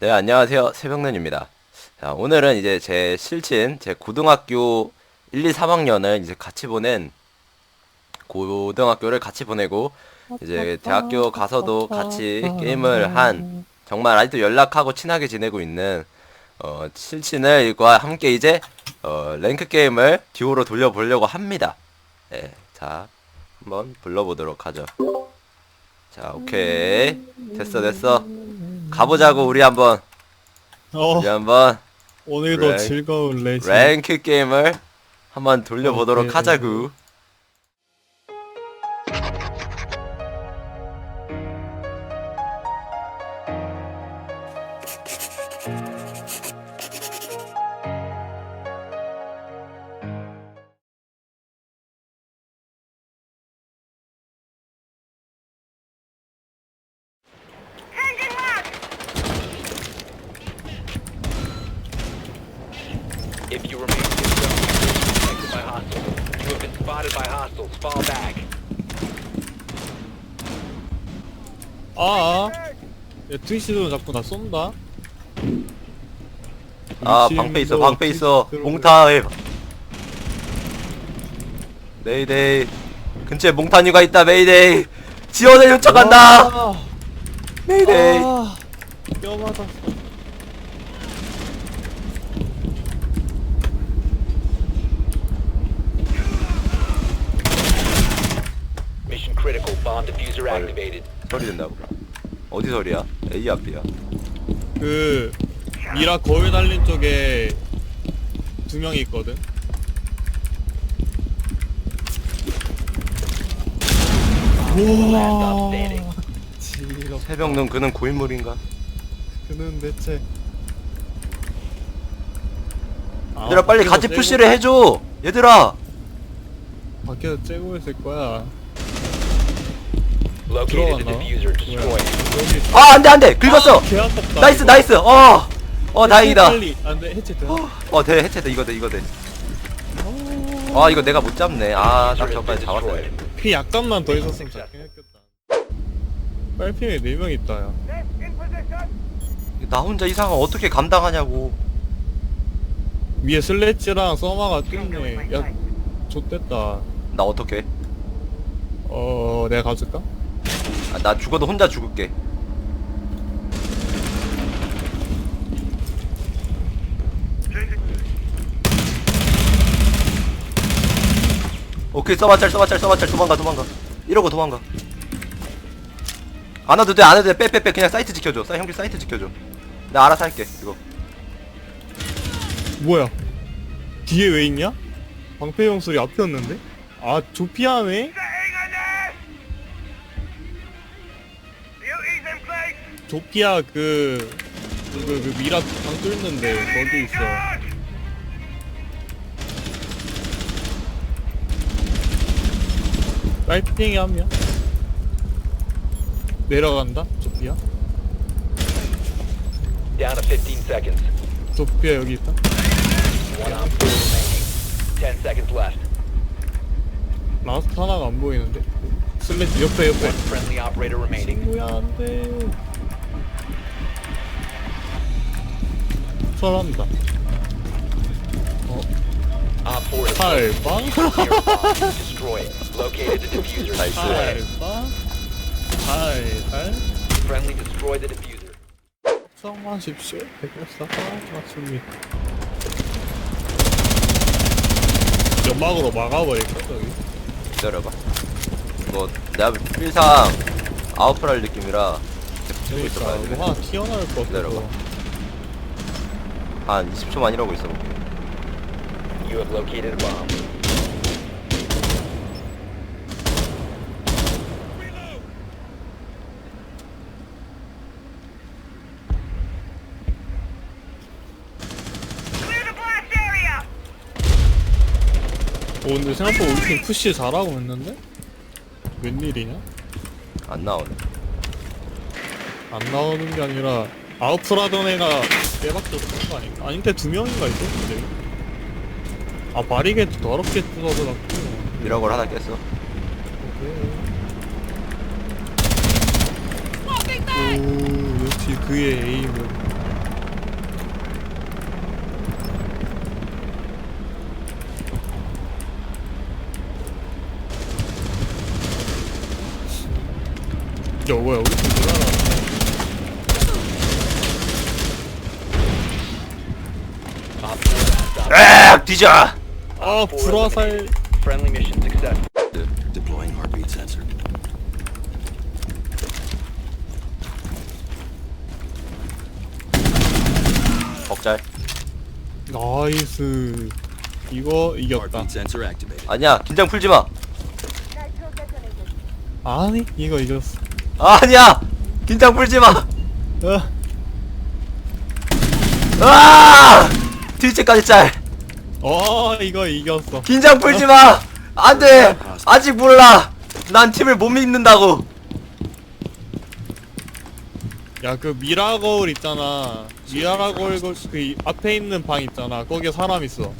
네, 안녕하세요. 새벽눈입니다. 자, 오늘은 이제 제 실친, 제 고등학교 1, 2, 3학년을 이제 같이 보낸 고등학교를 같이 보내고 이제 대학교 가서도 같이 게임을 한 정말 아직도 연락하고 친하게 지내고 있는 어, 실친을과 함께 이제 어, 랭크 게임을 듀오로 돌려보려고 합니다. 네, 자, 한번 불러보도록 하죠. 자, 오케이. 됐어, 됐어. 가보자고, 우리 한번. 어, 우리 한번 오늘도 랭- 즐거운 레이스. 랭크 게임을 한번 돌려보도록 오케이. 하자구. Fall back. 아, 야, 트위시도 자꾸 나 쏜다. 아, 이 방패 있어, 방패 있어. 몽타에. 메이데이. 근처에 몽타뉴가 있다, 메이데이. 지원을 요청한다! 아, 메이데이. 아, 뼈 맞았어. Mission critical. Bomb diffuser activated. 소리 된다고. 어디 소리야? A 앞이야. 그 미라 거울 달린 쪽에 두 명이 있거든. Last stop standing. 지럽. 새벽 눈 그는 고인물인가? 그는 대체. 아, 얘들아, 빨리 밖에서 같이 푸시를 해줘! 얘들아! 밖에서 째고 있을 거야. Located the 들어갔나? diffuser. Destroy it. 여기. 아, 안 돼, 안 돼! 긁었어! 개 아깝다. 나이스, 이거. 나이스! 어! 어, 다행이다. 빨리. 안 돼, 해체 돼. 어, 돼, 해체돼, 이거 돼, 이거 돼. 아, 이거 내가 못 잡네. 아, 딱 저까지 잡았어야 돼. 피 약간만 더 있었으면 했겠다. 빨핑에 4명 있다, 야. 나 혼자 이 상황 어떻게 감당하냐고. 위에 슬래치랑 서마가 뜬네. 야, 좆됐다. 나 어떻게? 어, 내가 가줄까? 아, 나 죽어도 혼자 죽을게. 오케이 써마짤 써마짤 써마짤 도망가 도망가 이러고 도망가 안 와도 돼안 와도 돼빼 빼 빼 그냥 사이트 지켜줘 사 형들 사이트 지켜줘 나 알아서 할게 이거 뭐야? 뒤에 왜 있냐? 방패용 소리 앞이었는데? 아, 조피아네? 조피아 그, 그, 그, 그 미라 방 뚫는데 거기 있어. 빨핑이 한 명? 내려간다? 조피아? Down to 15 seconds. 조피아 여기 있다? One op four remaining. 10 seconds left. 라스트 하나가 안 보이는데? 슬래치 옆에 옆에 One friendly operator remaining. 친구야 안 돼 설한다 어? Op 4 is 팔방? A bomb. Destroy it. Located the diffuser. Nice. Destroy it. 팔방? 팔팔? Friendly destroy the diffuser. 성하십시오 백열사가 맞습니다 연막으로 막아버릴까 저기? 기다려봐 이거 내가 필상 아웃풀 할 느낌이라 계속 치고 그러니까 있어봐야 돼뭐 하나 튀어나올 것 기다려봐. 한 20초만 이러고 있어 볼게 You have located a bomb. Clear the blast area! 어 근데 생각보다 우리 팀 푸시 잘하고 있는데? 웬일이냐? 안 나오네 안 나오는 게 아니라 아웃풀하던 애가 얘밖에 없는 거 아닌가? 아닌데 두 명인가 있었는데. 아 바리게 더럽게 뜯어져갖고. 미러걸 하나 깼어. 오 역시 그의 에임은. 야 뭐야 우리 뒤져 아 불화살 Friendly mission success. Deploying heartbeat sensor. 벅잘 나이스 이거 이겼다 Heartbeat sensor activated. 아니야 긴장 풀지마 아니 이거 이겼어 아니야 긴장 풀지마 아, 아 뒤째까지 짤 어 이거 이겼어. 긴장 풀지 마. 안 돼. 아직 몰라. 난 팀을 못 믿는다고. 야 그 미라 거울 있잖아. 미라 거울 그 이- 앞에 있는 방 있잖아. 거기에 사람 있어.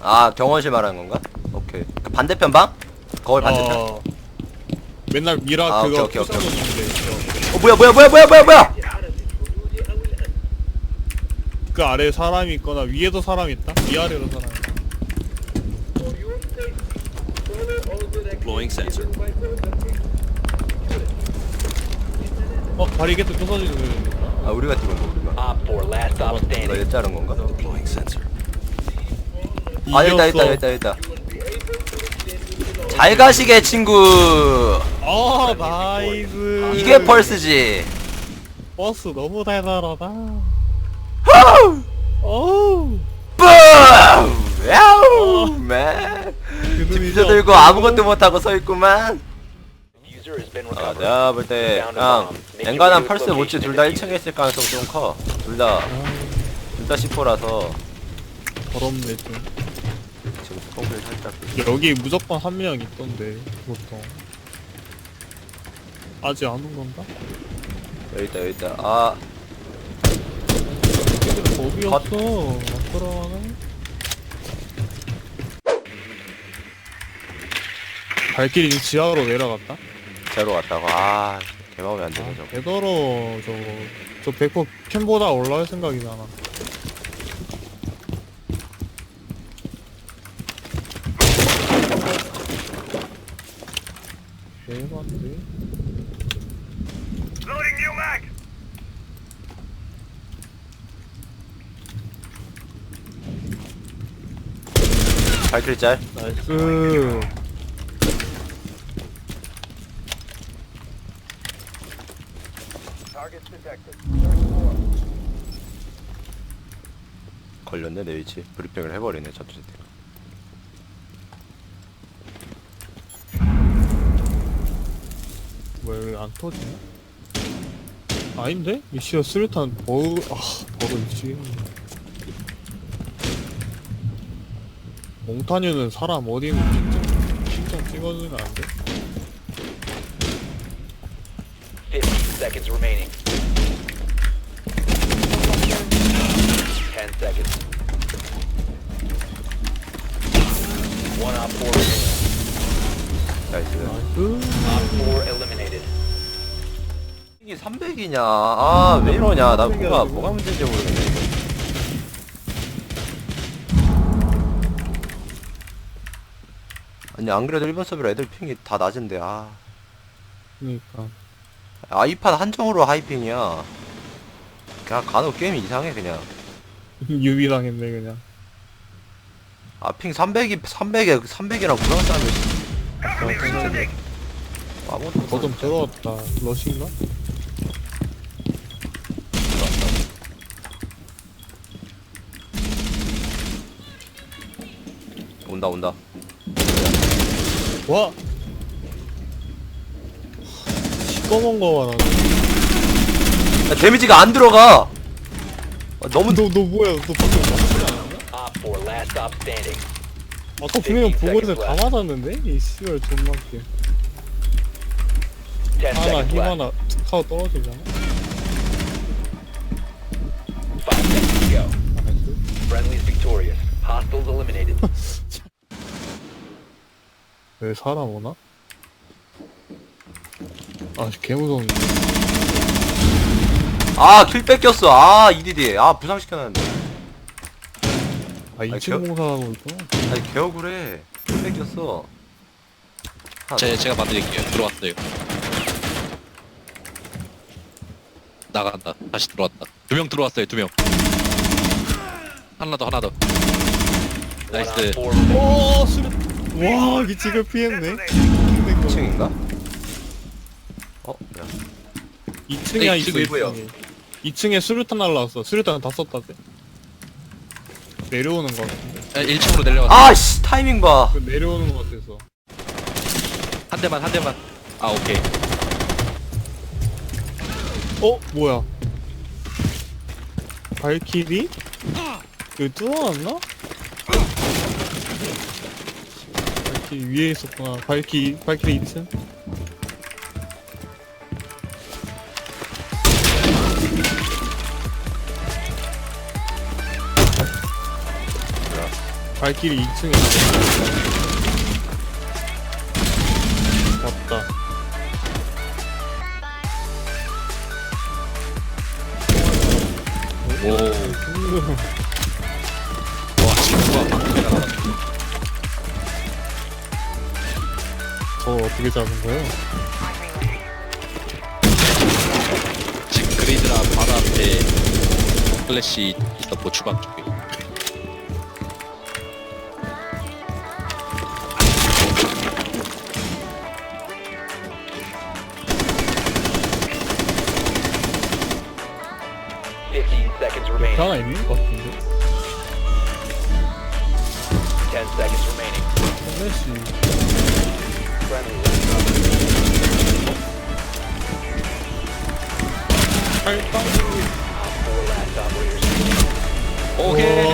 아 경원실 말하는 건가? 오케이. 그 반대편 방? 거울 반대편? 어, 어, 맨날 미라 아, 그거 오케이, 오케이, 오케이. 뭐야 뭐야 뭐야 뭐야 뭐야 뭐야 그 아래에 사람이 있거나 위에도 사람 있다? 위아래로 사람 있다. Deploying sensor. 어 바리게트 부서지는 소리 들린다 아 우리가 들어온 거 우리가. Op 4 last stop 나 standing. 얘 자른 건가? Deploying sensor. 아 있다 있다 있다 있다. 잘 가시게 친구. 아 나이스 이게 펄스지. 버스 너무 달달하다 후! 어우 뿜! 야우 맨 집저 들고 아무것도 못하고 서있구만 아. 내가 볼 때 그냥 엔간한 펄스 모찌 둘다 1층에 있을 가능성이 좀커 둘 다 둘 다 C4라서. 더럽네 좀. 지금 스폰을 살짝. 여기 무조건 한 명 있던데 보통. 아직 안 온 건가? 여기 있다 여기 있다. 아 겁이 컷. 없어. 안 들어가네 발길이 지하로 내려갔다? 제로 갔다고? 아 개마음에 안 드네 저거. 되더러 저거. 저100% 캠보다 올라올 생각이잖아 대박인데? 발키리 짤. 나이스. 걸렸네 내 위치. 브리핑을 해버리네 저쪽 새끼가. 왜안 터지냐? 아닌데? 이씨가 수류탄 버그 아 버그 미치 몽타뉴는 사람 어디 있는지 좀 신경 찍어주면 안 돼? 15 seconds remaining. 10 seconds. One op 4 remaining. 나이스 나이스 Op 4 eliminated. 이게 300이냐 아 왜 이러냐 나 뭐가 뭐가 문제인지 모르겠네 이거. 아니 안 그래도 일본 서버 애들 핑이 다 낮은데 아. 그니까. 아이팟 한정으로 하이핑이야. 그냥 간혹 게임이 이상해 그냥. 유비 당했네 그냥. 아 핑 300이 300에 300이랑 구랑 싸면 아무것도 거좀 못하는데. 들어왔다. 러시인가? 온다 온다 와! 시꺼먼 거 말하네 야, 데미지가 안 들어가 아, 너무 너, 너 뭐야 너 방금 맞지 않았냐? Op 4 last stop standing. 아까 분명 보고 있는데 다 맞았는데? 이 씨발 존나 웃겨 10 하나 seconds 힘 left. 하나 툭 하고 떨어지잖아 5 seconds to go. 나이스 Friendly's victorious. Hostiles eliminated. 왜 사람 오나? 아, 개 무서운데. 아 킬 뺏겼어 아 EDD 아 부상시켜놨는데 아, 2층 겨- 공사하고 있구나. 아니 개억울해 킬 뺏겼어 하나 제, 제가 만들게요. 들어왔어요. 나간다. 다시 들어왔다. 두 명 들어왔어요. 두 명. 하나 더 하나 더. 나이스. 오 수류 와 기직을 피했네 2층인가? 어? 야 2층이야 네, 2층 일부요. 2층에 2층에 수류탄 날라왔어 수류탄 다 썼다대 내려오는 거 같은데 1층으로 내려갔어. 아씨 타이밍 봐 그 내려오는 거 같아서 한 대만 한 대만. 아 오케이. 어? 뭐야 발키리? 여기 뚫어놨나? 발키리 위에 있었구나 발키, 발키리 2층 발키리 2층에 있어 왔다 오. 음. 와 친구가 방금 나갔다. 저 어떻게 잡은 거예요? 지금 그레이드라 바로 앞에 플래시 있었고 주방 쪽에. Fifteen seconds remaining. 하나 있는 것 같은데? Ten seconds remaining. 플래시 오케이.